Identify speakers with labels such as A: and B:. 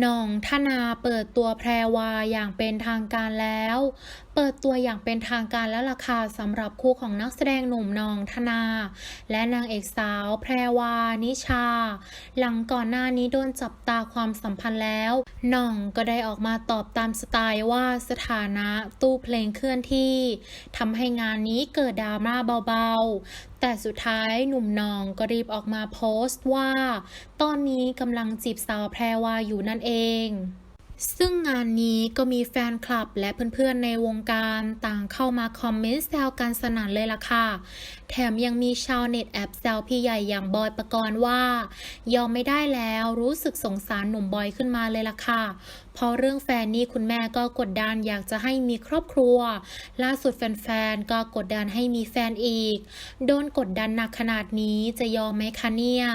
A: หน่องธนาเปิดตัวแพรวาอย่างเป็นทางการแล้ว เปิดตัวอย่างเป็นทางการแล้วล่ะค่ะสำหรับคู่ของนักแสดงหนุ่มหน่องธนา และนางเอกสาวแพรวา นิชา หลังก่อนหน้านี้โดนจับตาความสัมพันธ์แล้วหน่องก็ได้ออกมาตอบตามสไตล์ว่าสถานะตู้เพลงเคลื่อนที่ทำให้งานนี้เกิดดราม่าเบาๆ แต่สุดท้ายหนุ่มนองก็รีบออกมาโพสต์ว่า ตอนนี้กำลังจีบสาวแพรวาอยู่นั่นเอง ซึ่งงานนี้ก็มีแฟนคลับและเพื่อนๆในวงการต่างเข้ามาคอมเมนต์แซวกันสนั่นเลยล่ะค่ะ แถมยังมีชาวเน็ตแอบแซวพี่ใหญ่อย่างบอยปกรณ์ว่า ยอมไม่ได้แล้วรู้สึกสงสารหนุ่มบอยขึ้นมาเลยล่ะค่ะเพราะเรื่องแฟนนี่คุณแม่ก็กดดันอยากจะให้มีครอบครัว ล่าสุดแฟนๆ ก็กดดันให้มีแฟนอีก โดนกดดันหนักขนาดนี้จะยอมไหมคะเนี่ย